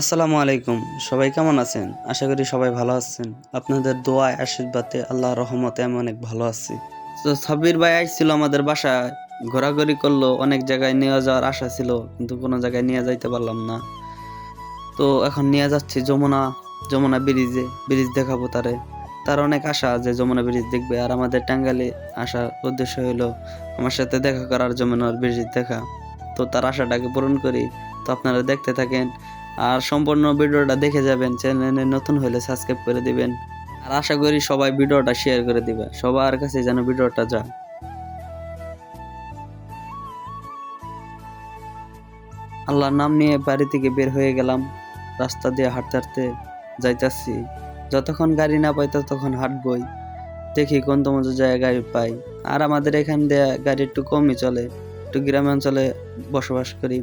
আসসালামু আলাইকুম। সবাই কেমন আছেন? আশা করি সবাই ভালো আছেন। আপনাদের দোয়ায়, আশীর্বাদে আল্লাহ রহমতে আমি অনেক ভালো আছি। তো সাব্বির ভাই আসছিল আমাদের বাসায়। ঘোরাঘুরি করল, অনেক জায়গায় নিয়ে যাওয়ার আশা ছিল, কিন্তু কোনো জায়গায় নিয়ে যাইতে পারলাম না। তো এখন নিয়ে যাচ্ছি যমুনা যমুনা ব্রিজে, ব্রিজ দেখাবো তারে। তার অনেক আশা যে যমুনা ব্রিজ দেখবে। আর আমাদের টাঙ্গালে আসার উদ্দেশ্য হলো আমার সাথে দেখা করার যমুনার ব্রিজ দেখা। তো তার আশাটাকে পূরণ করি। তো আপনারা দেখতে থাকেন আর সম্পূর্ণ ভিডিওটা দেখে যাবেন, চ্যানেলে নতুন হলে সাবস্ক্রাইব করে দিবেন। আর আশা করি সবাই ভিডিওটা শেয়ার করে দিবে। সবার কাছে যেন ভিডিওটা যায়। আল্লাহর নাম নিয়ে বাড়ি থেকে বের হয়ে গেলাম। রাস্তা দিয়ে হাঁটতে হাঁটতে যাইতাছি। যতক্ষণ গাড়ি না পাই ততক্ষণ হাঁটবই। দেখি কোন তমজ জায়গায় পাই। আর আমাদের এখান দিয়ে গাড়ি একটু কমই চলে। একটু গ্রামাঞ্চলে বসবাস করি।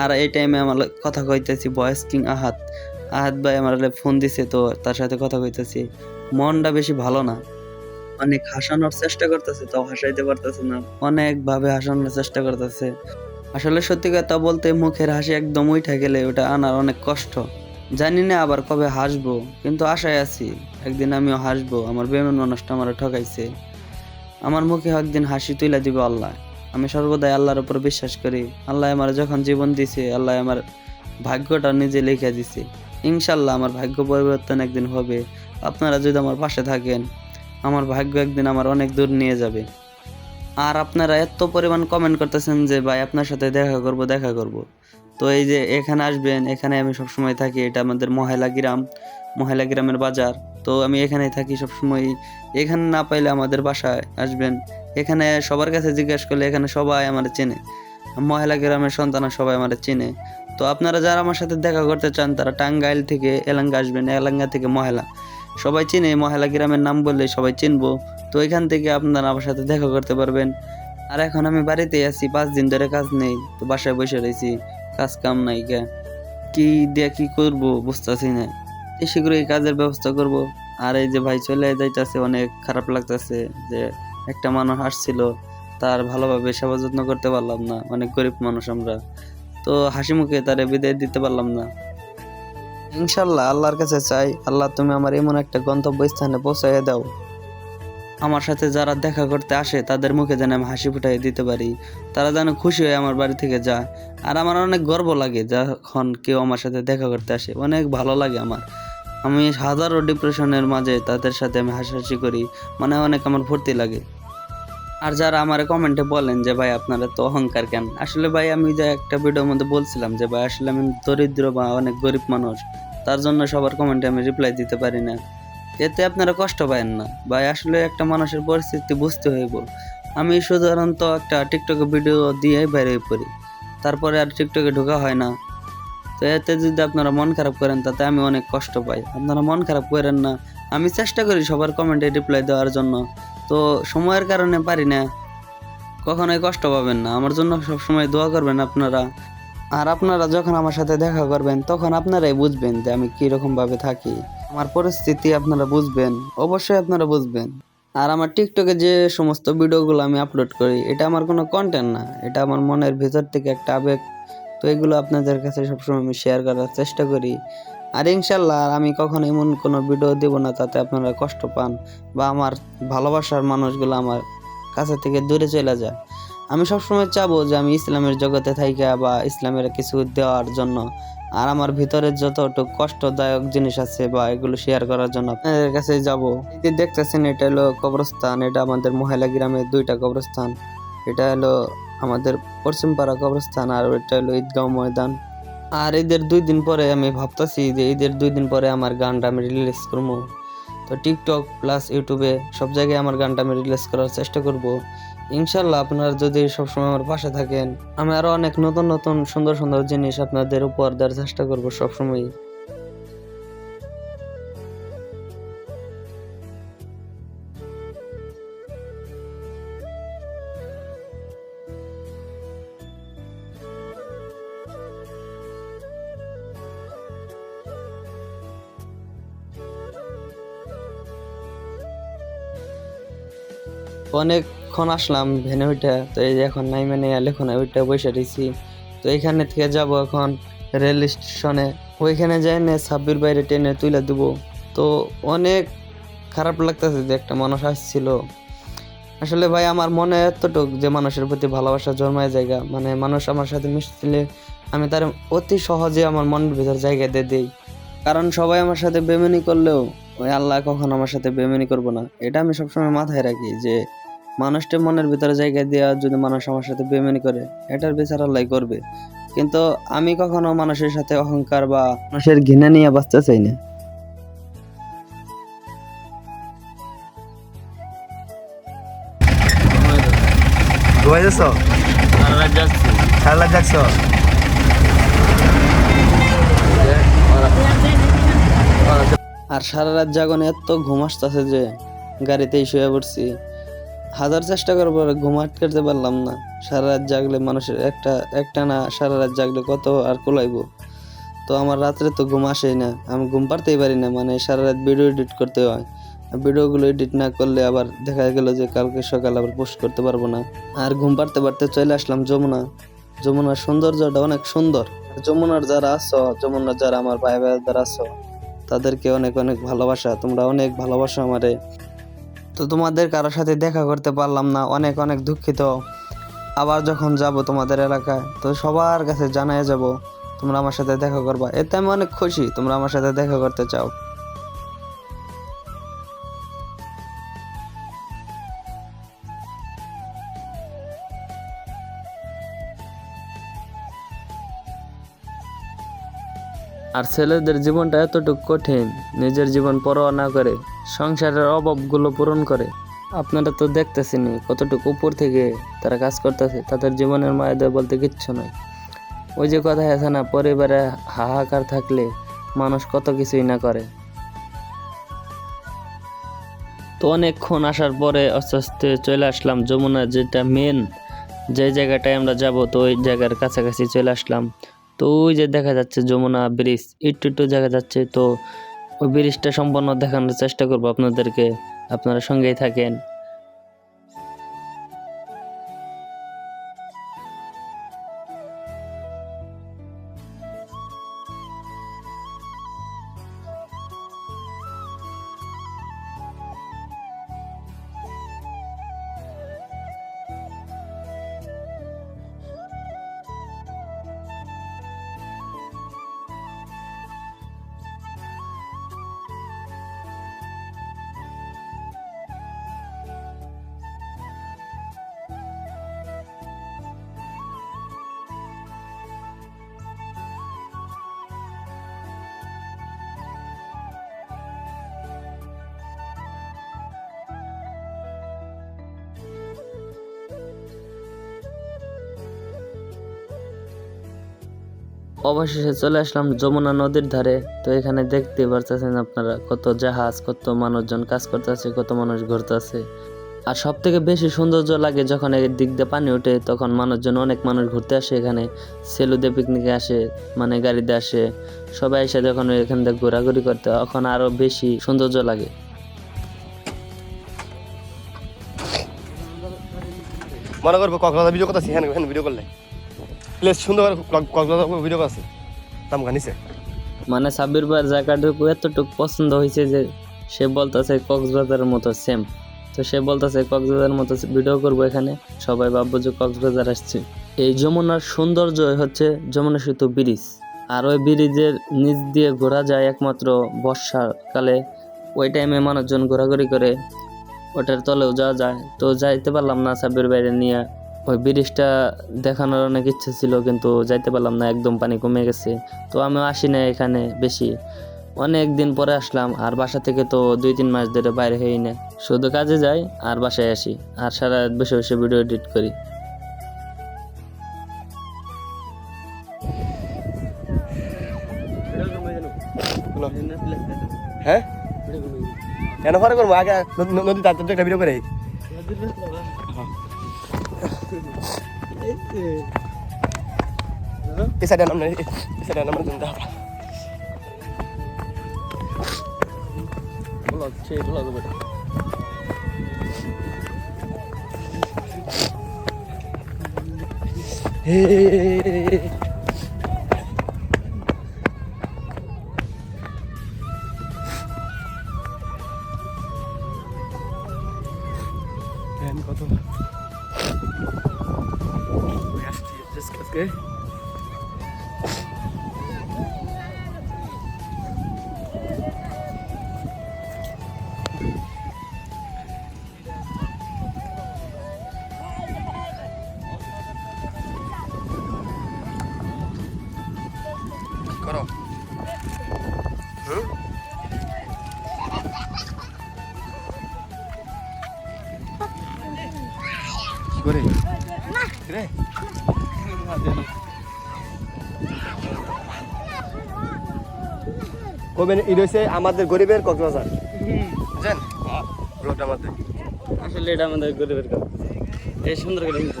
আর এই টাইমে আমার কথা কইতেছি ভয়েস কিং আহাত আহাত ভাই আমার ফোন দিছে তো তার সাথে কথা কইতেছি। মনটা বেশি ভালো না। অনেক হাসানোর চেষ্টা করতেছে, তাও হাসাইতে পারতেছে না। অনেক ভাবে হাসানোর চেষ্টা করতেছে। আসলে সত্যি কথা বলতে মুখের হাসি একদম উঠে গেলে ওটা আনার অনেক কষ্ট। জানি না আবার কবে হাসবো, কিন্তু আশায় আছি একদিন আমিও হাসবো। আমার বেমন মানুষটা আমার ঠকাইছে। আমার মুখে একদিন হাসি তুলে দিবে আল্লাহ। আমি সর্বদাই আল্লাহর উপর বিশ্বাস করি। আল্লাহ আমার যখন জীবন দিছে, আল্লাহ আমার ভাগ্যটা নিজে লিখে দিছে। ইনশাল্লাহ আমার ভাগ্য পরিবর্তন একদিন হবে। আপনারা যদি আমার পাশে থাকেন, আমার ভাগ্য একদিন আমার অনেক দূর নিয়ে যাবে। আর আপনারা এত পরিমাণ কমেন্ট করতেছেন যে, ভাই, আপনার সাথে দেখা করব দেখা করব। তো এই যে, এখানে আসবেন, এখানে আমি সবসময় থাকি, এটা আমাদের মহেলা গ্রাম। মহেলা গ্রামের বাজার। তো আমি এখানেই থাকি সবসময়। এখানে না পাইলে আমাদের বাসায় আসবেন। এখানে সবার কাছে জিজ্ঞেস করলে এখানে সবাই আমার চেনে। মহিলা গ্রামের সন্তান সবাই আমার চেনে। তো আপনারা যারা আমার সাথে দেখা করতে চান, তারা টাঙ্গাইল থেকে এলাঙ্গা আসবেন। এলাঙ্গা থেকে মহিলা। সবাই চিনে, মহিলা গ্রামের নাম বললে সবাই চিনবো। তো এখান থেকে আপনারা আমার সাথে দেখা করতে পারবেন। আর এখন আমি বাড়িতেই আছি, পাঁচ দিন ধরে কাজ নেই। তো বাসায় বসে রয়েছি। কাজ কাম নাই কে কি দিয়ে কি করব বুঝতেছি না। এই শীঘ্রই কাজের ব্যবস্থা করব। আর এই যে ভাই চলে যাইতেছে, অনেক খারাপ লাগতেছে যে একটা মানুষ আসছিল, তার ভালোভাবে সেবা যত্ন করতে পারলাম না, অনেক গরিব মানুষ আমরা। তো হাসি মুখে তারে বিদায় দিতে পারলাম না। ইনশাল্লাহ আল্লাহর কাছে চাই, আল্লাহ তুমি আমার এমন একটা গন্তব্য স্থানে পৌঁছাইয়া দাও। আমার সাথে যারা দেখা করতে আসে, তাদের মুখে যেন আমি হাসি ফুটাই দিতে পারি। তারা যেন খুশি হয়ে আমার বাড়ি থেকে যায়। আর আমার অনেক গর্ব লাগে যখন কেউ আমার সাথে দেখা করতে আসে, অনেক ভালো লাগে আমার। আমি হাজারো ডিপ্রেশনের মাঝে তাদের সাথে আমি হাসাহাসি করি। মানে অনেক আমার ফুর্তি লাগে। আর যারা আমার কমেন্টে বলেন যে, ভাই, আপনারা তো অহংকার কেন? আসলে ভাই, আমি যে একটা ভিডিওর মধ্যে বলছিলাম যে, ভাই, আসলে আমি দরিদ্র বা অনেক গরিব মানুষ। তার জন্য সবার কমেন্টে আমি রিপ্লাই দিতে পারি না। এতে আপনারা কষ্ট পাবেন না। ভাই, আসলে একটা মানুষের পরিস্থিতি বুঝতে হইব। আমি সাধারণত একটা টিকটকে ভিডিও দিয়ে বাইরে হয়ে পড়ি। তারপরে আর টিকটকে ঢোকা হয় না। তো এতে যদি আপনারা মন খারাপ করেন, তাতে আমি অনেক কষ্ট পাই। আপনারা মন খারাপ করেন না, আমি চেষ্টা করি সবার কমেন্টে রিপ্লাই দেওয়ার জন্য। তো সময়ের কারণে পারি না, কখনোই কষ্ট পাবেন না। আমার জন্য সবসময় দোয়া করবেন আপনারা। আর আপনারা যখন আমার সাথে দেখা করবেন, তখন আপনারাই বুঝবেন যে আমি কীরকম ভাবে থাকি। আমার পরিস্থিতি আপনারা বুঝবেন, অবশ্যই আপনারা বুঝবেন। আর আমার টিকটকে যে সমস্ত ভিডিওগুলো আমি আপলোড করি, এটা আমার কোনো কন্টেন্ট না। এটা আমার মনের ভিতর থেকে একটা আবেগ তো এগুলো আপনাদের কাছে সবসময় আমি শেয়ার করার চেষ্টা করি। আর ইনশাল্লাহ আমি কখনো এমন কোনো ভিডিও দেব না তাতে আপনারা কষ্ট পান বা আমার ভালোবাসার মানুষগুলো আমার কাছে থেকে দূরে চলে যায়। আমি সবসময় চাবো যে আমি ইসলামের জগতে থাইকা বা ইসলামের কিছু দেওয়ার জন্য। আর আমার ভিতরে যতটুকু কষ্টদায়ক জিনিস আছে বা এগুলো শেয়ার করার জন্য আপনাদের কাছে যাব। যে দেখতেছেন, এটা হলো কবরস্থান, এটা আমাদের মহিলা গ্রামের দুইটা কবরস্থান। এটা হলো আমাদের পশ্চিমপাড়া কবরস্থান আর এটা হলো ঈদগাঁও ময়দান। আর ঈদের দুই দিন পরে আমি ভাবতেছি যে ঈদের দুই দিন পরে আমার গানটা আমি রিলিজ করব। তো টিকটক প্লাস ইউটিউবে সব জায়গায় আমার গানটা আমি রিলিজ করার চেষ্টা করব। ইনশাল্লাহ আপনারা যদি সবসময় আমার পাশে থাকেন, আমি আরও অনেক নতুন নতুন, সুন্দর সুন্দর জিনিস আপনাদের উপহার দেওয়ার চেষ্টা করব সবসময় অনেকক্ষণ আসলাম ভেনে ওইটা তো এই যে এখন নেই লেখন ওইটা বসে রয়েছি তো এখানে থেকে যাব এখন রেল স্টেশনে। ওইখানে যাই না সাব্বির বাইরে ট্রেনে তুলে দেবো। তো অনেক খারাপ লাগতেছে যে একটা মানুষ আসছিল। আসলে ভাই, আমার মনে এতটুক যে মানুষের প্রতি ভালোবাসা জন্মায় জায়গা। মানে মানুষ আমার সাথে মিশলে আমি তার অতি সহজে আমার মনের ভিতর জায়গা দিয়ে দিই। কারণ সবাই আমার সাথে বেমেনি করলেও, ওই আল্লাহ কখন আমার সাথে বেমেনি করব না। এটা আমি সবসময় মাথায় রাখি যে মানুষটা মনের ভিতরে জায়গা দেওয়া যদি মানুষ আমার সাথে বেমেনি করে এটার বিচার আল্লাহ করবে। কিন্তু আমি কখনো মানুষের সাথে অহংকার বা মানুষের ঘৃণা নিয়ে বাঁচতে চাই না। দুবাই যাচ্ছ সারা লাখ যাচ্ছ আর সারা রাত জাগনে এত ঘুম আসতেছে যে গাড়িতেই শুয়ে পড়ছি। হাজার চেষ্টা করার পরে ঘুম আটকাতে পারলাম না। সারা রাত জাগলে মানুষের একটা একটা না, সারা রাত জাগলে কত আর কোলাইবো? তো আমার রাত্রে তো ঘুম আসেই না। আমি ঘুম পারতেই পারি না মানে সারা রাত ভিডিও এডিট করতে হয়। ভিডিওগুলো এডিট না করলে আবার দেখা গেল যে কালকে সকাল আবার পোস্ট করতে পারব না। আর ঘুম পারতে পারতে চলে আসলাম যমুনা। যমুনার সৌন্দর্যটা অনেক সুন্দর। যমুনার যারা আছো, যমুনার যারা আমার ভাই ভাই যারা আছো, তাদেরকে অনেক অনেক ভালোবাসা। তোমরা অনেক ভালোবাসো আমারে। তো তোমাদের কারোর সাথে দেখা করতে পারলাম না, অনেক অনেক দুঃখিত। আবার যখন যাব তোমাদের এলাকায়, তো সবার কাছে জানাই যাব, তোমরা আমার সাথে দেখা করবা। এতে আমি অনেক খুশি, তোমরা আমার সাথে দেখা করতে চাও। আর ছেলেদের জীবনটা এতটুকু কঠিন, নিজের জীবন পরোয়া না করে। সংসারের অভাবগুলো পূরণ করে। আপনারা তো দেখতেছেনি কতটুকু উপর থেকে তারা কাজ করতেছে, তাদের জীবনের মায়াদয় বলতে কিচ্ছু নয়। ওই যে কথা আছে না, পরিবারে হাহাকার থাকলে মানুষ কত কিছুই না করে। তো অনেকক্ষণ আসার পরে আস্তে আস্তে চলে আসলাম, যমুনা যেটা মেন যে জায়গাটায় আমরা যাব, তো ওই জায়গার কাছাকাছি চলে আসলাম। তো ওই যে দেখা যাচ্ছে যমুনা ব্রিজ একটু একটু দেখা যাচ্ছে, তো ওই ব্রিজটা সম্পূর্ণ দেখানোর চেষ্টা করব আপনাদেরকে। আপনারা সঙ্গেই থাকেন। অবশেষে চলে আসলাম যমুনা নদীর ধারে। তো এখানে দেখতে পারতেছেন আপনারা, কত জাহাজ, কত মানুষজন কাজ করতেছে, কত মানুষ ঘুরতেছে। আর সব থেকে বেশি সৌন্দর্য লাগে যখন এর দিক দিয়ে পানি ওঠে, তখন মানুষজন অনেক মানুষ ঘুরতে আসে এখানে। সেলুদে পিকনিকে আসে মানে গাড়িতে আসে। সবাই এসে যখন এখান থেকে ঘোরাঘুরি করতে, তখন আরও বেশি সৌন্দর্য লাগে। মনে করব কক্সবাজার ভিডিও হ্যাঁ ভিডিও করলে। প্লেস সুন্দর আছে গানিছে মানে সাব্বির ভাইয়ের জায়গাটুকু এতটুকু পছন্দ হয়েছে যে সে বলতেছে কক্সবাজারের মতো সেম তো সে বলতেছে কক্সবাজারের মতো ভিডিও করব এখানে। সবাই ভাববো যে কক্সবাজার আসছে। এই যমুনার সৌন্দর্য হচ্ছে যমুনা সেতু ব্রিজ। আর ওই ব্রিজের নিচ দিয়ে ঘোরা যায় একমাত্র বর্ষাকালে ওই টাইমে মানুষজন ঘোরাঘুরি করে। ওটার তলেও যাওয়া যায়। তো যাইতে পারলাম না সাব্বির বাইরে নিয়ে। ওই ব্রিজটা দেখানোর অনেক ইচ্ছে ছিল, কিন্তু যাইতে পারলাম না, একদম পানি কমে গেছে। তো আমি আসি না এখানে বেশি। অনেক দিন পরে আসলাম, আর বাসা থেকে তো দুই তিন মাস ধরে বাইরে হই না শুধু কাজে যাই আর বাসায় আসি, আর সারা বসে বসে ভিডিও এডিট করি। হ্যাঁ? কেন পরে করব? আগে নদী তার একটা ভিডিও করে এই সাইডে নাম এই সাইডে নাম তুমি কত কবেন এটা হচ্ছে আমাদের গরিবের কক্সবাজার। বুঝছেন ব্লগটা আমাদের আসলে এটা আমাদের গরিবের কাজ এই সুন্দর করে কিন্তু।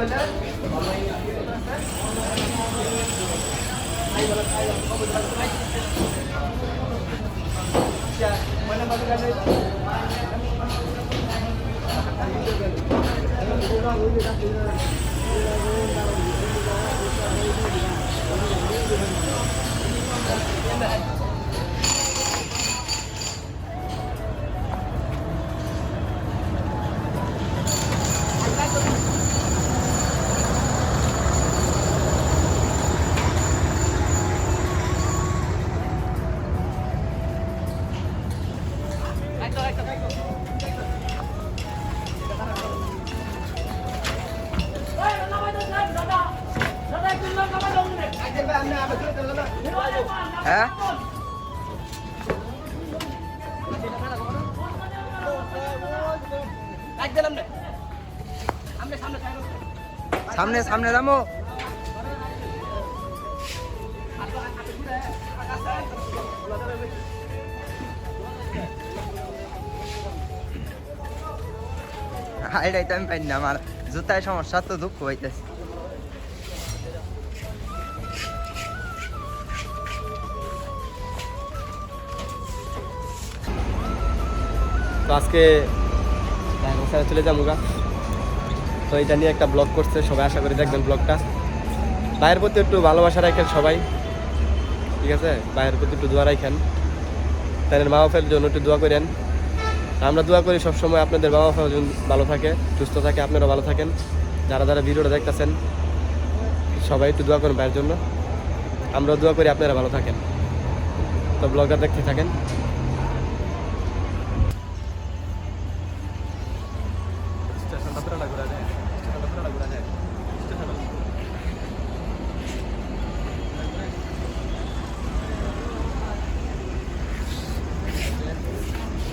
করতে হ্যাঁ সামনে সামনে যাব এটাই তো আমি পাই না আমার। জুতায় সমস্যা, তো দুঃখ হইতেছে। আজকে চলে যাব গা। তো এটা নিয়ে একটা ব্লগ করছে, সবাই আশা করি দেখবেন ব্লগটা ভাইয়ের প্রতি একটু ভালোবাসা রাখেন সবাই। ঠিক আছে? ভাইয়ের প্রতি একটু দোয়া রাখেন। তাদের মা বাপের জন্য একটু দোয়া করেন। আমরা দোয়া করি সবসময় আপনাদের মা যেন ভালো থাকে, সুস্থ থাকে আপনারা ভালো থাকেন। যারা যারা ভিডিওটা দেখতেছেন, সবাই একটু দোয়া করেন ভাইয়ের জন্য। আমরা দোয়া করি আপনারা ভালো থাকেন। তো ব্লগটা দেখতে থাকেন।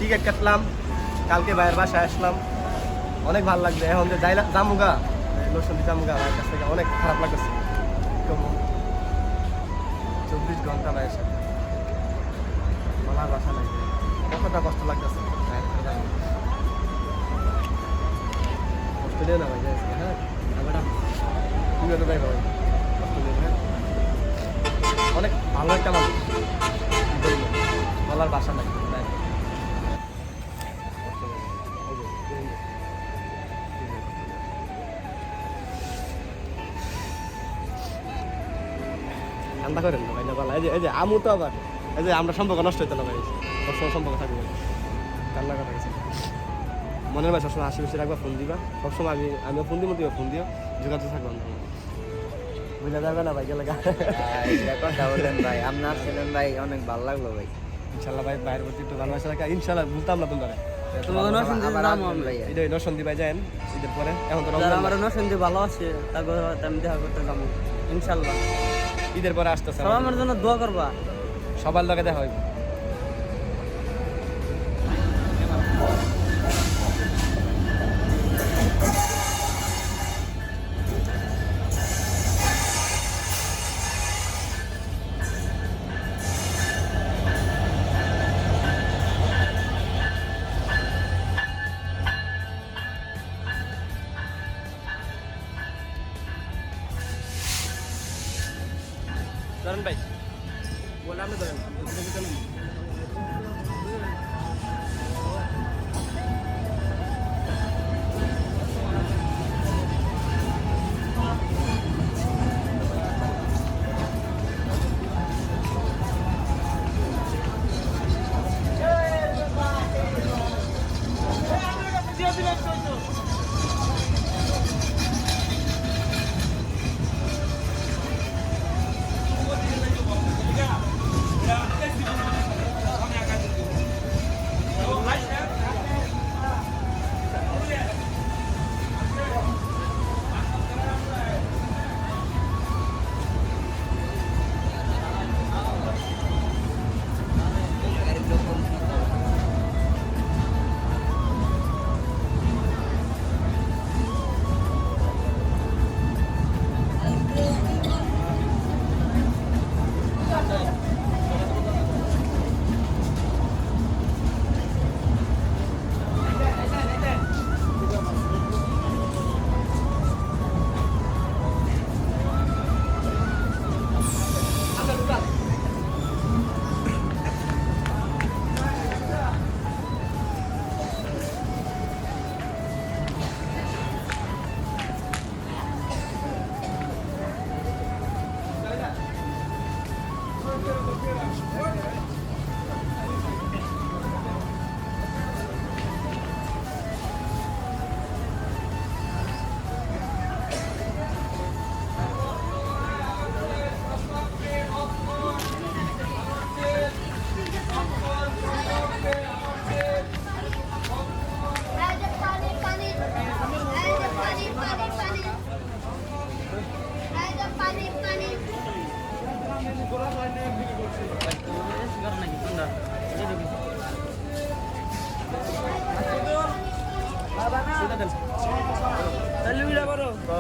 টিকিট কাটলাম, কালকে ভাইয়ের বাসায় আসলাম। অনেক ভালো লাগছে। এখন যে যাইলাম জামুগা লোসন্দি জামুগা ভাইয়ের কাছ থেকে অনেক খারাপ লাগতেছে। চব্বিশ ঘণ্টা ভাইয়ের সাথে বলার বাসা নাই। কতটা কষ্ট লাগতেছে। হ্যাঁ দিও হ্যাঁ? অনেক ভালো একটা মানুষ। বলার বাসা নাই। করেন না ভাই না বালা এই যে এই যে আমু তো আবার। এই যে আমরা সম্পর্ক নষ্ট হইতো না ভাই। সবসময় সম্পর্ক থাকবে। কান্না করা গেছে। মনের ভাই সবসময় হাসি খুশি রাখবা ফোন দিবা। সবসময় আমি আমিও ফোন দিব দিবা ফোন দিও। যোগাযোগ থাকব বুঝা যাবে না ভাই গেলে। কথা বলেন ভাই। আপনার ছিলেন ভাই অনেক ভালো লাগল ভাই। ইনশাল্লাহ ভাই বাইরের প্রতি একটু ভালোবাসা রাখা। ইনশাল্লাহ ভুলতাম না তোমরা। আমি ভাই। যান ঈদের পরে। এখন তো আমার মাস। নরসিংদী ভালো আছে তারপর আমি দেখা করতে যাব ইনশাল্লাহ। ঈদের পরে আসতেছে আমার জন্য দোয়া করবা। সবার লগে দেখা হইব।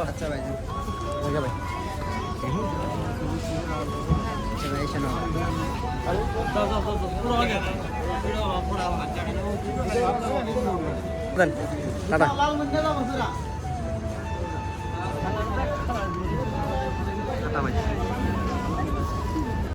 আচ্ছা ভাই আচ্ছা ভাই টাটা